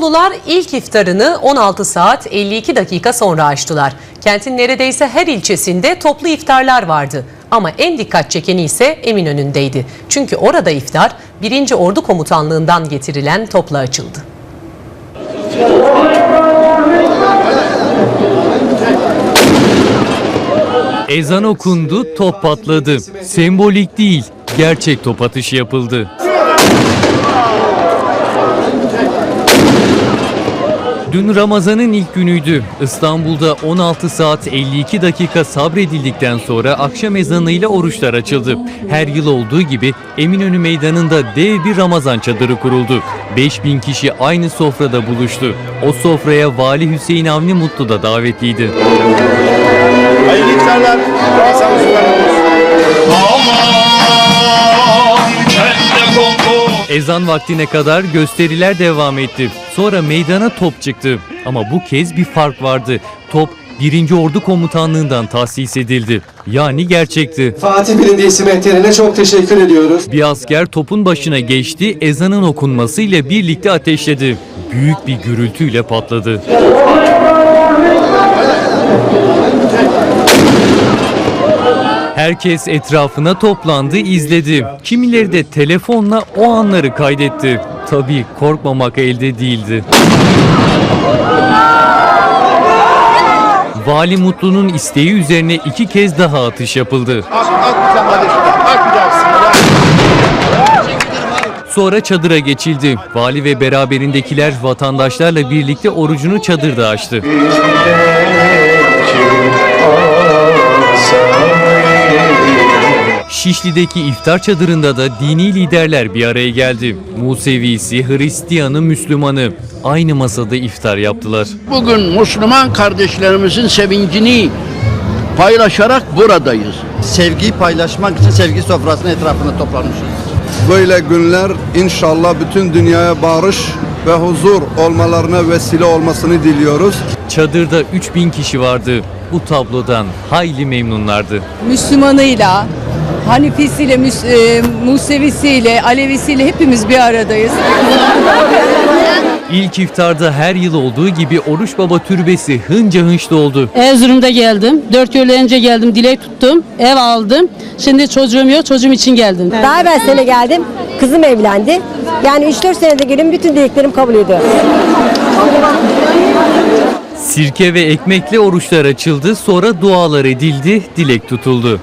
Beyoğlular ilk iftarını 16 saat 52 dakika sonra açtılar. Kentin neredeyse her ilçesinde toplu iftarlar vardı. Ama en dikkat çekeni ise Eminönü'ndeydi. Çünkü orada iftar 1. Ordu Komutanlığından getirilen topla açıldı. Ezan okundu, top patladı. Sembolik değil, gerçek top atışı yapıldı. Dün Ramazan'ın ilk günüydü. İstanbul'da 16 saat 52 dakika sabredildikten sonra akşam ezanıyla oruçlar açıldı. Her yıl olduğu gibi Eminönü Meydanı'nda dev bir Ramazan çadırı kuruldu. 5000 kişi aynı sofrada buluştu. O sofraya Vali Hüseyin Avni Mutlu da davetliydi. Hayırlı iftarlar. Hasan Sultanımız. Ezan vaktine kadar gösteriler devam etti. Sonra meydana top çıktı. Ama bu kez bir fark vardı. Top 1. Ordu Komutanlığından tahsis edildi. Yani gerçekti. Fatih Belediyesi Mehterine çok teşekkür ediyoruz. Bir asker topun başına geçti, ezanın okunmasıyla birlikte ateşledi. Büyük bir gürültüyle patladı. Herkes etrafına toplandı, izledi. Kimileri de telefonla o anları kaydetti. Tabii korkmamak elde değildi. Vali Mutlu'nun isteği üzerine iki kez daha atış yapıldı. Sonra çadıra geçildi. Vali ve beraberindekiler vatandaşlarla birlikte orucunu çadırda açtı. Şişli'deki iftar çadırında da dini liderler bir araya geldi. Musevisi, Hristiyanı, Müslümanı aynı masada iftar yaptılar. Bugün Müslüman kardeşlerimizin sevincini paylaşarak buradayız. sevgiyi paylaşmak için sevgi sofrasının etrafına toplanmışız. Böyle günler inşallah bütün dünyaya barış ve huzur olmalarına vesile olmasını diliyoruz. Çadırda 3000 kişi vardı. Bu tablodan hayli memnunlardı. Müslümanıyla, Hanifisiyle, Müs- e, Musevisiyle, Alevisiyle hepimiz bir aradayız. İlk iftarda her yıl olduğu gibi Oruç Baba türbesi hınca hınç doldu. Erzurum'da geldim. Dört yıl önce geldim. Dilek tuttum. Ev aldım. Şimdi çocuğum yok. Çocuğum için geldim. Daha evvel sene geldim. Kızım evlendi. Yani 3-4 senede gelin bütün dileklerim kabul ediyor. Sirke ve ekmekle oruçlar açıldı, sonra dualar edildi, dilek tutuldu.